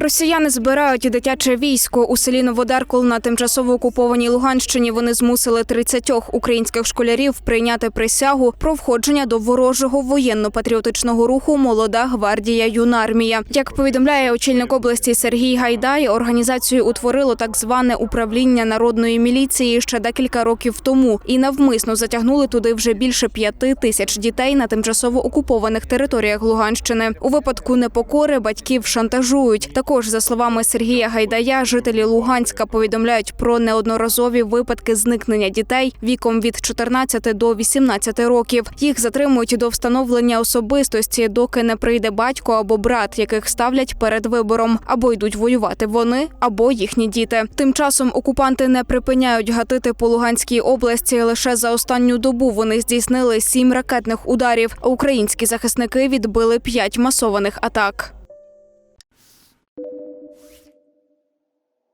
Росіяни збирають дитяче військо у селі Новодаркул на тимчасово окупованій Луганщині. Вони змусили 30 українських школярів прийняти присягу про входження до ворожого воєнно-патріотичного руху Молода гвардія юнармія. Як повідомляє очільник області Сергій Гайдай, організацію утворило так зване управління народної міліції ще декілька років тому і навмисно затягнули туди вже більше п'яти тисяч дітей на тимчасово окупованих територіях Луганщини. У випадку непокори батьків шантажують. Також за словами Сергія Гайдая, жителі Луганська повідомляють про неодноразові випадки зникнення дітей віком від 14 до 18 років. Їх затримують до встановлення особистості, доки не прийде батько або брат, яких ставлять перед вибором або йдуть воювати вони, або їхні діти. Тим часом окупанти не припиняють гатити по Луганській області. Лише за останню добу вони здійснили сім ракетних ударів. а Українські захисники відбили п'ять масованих атак.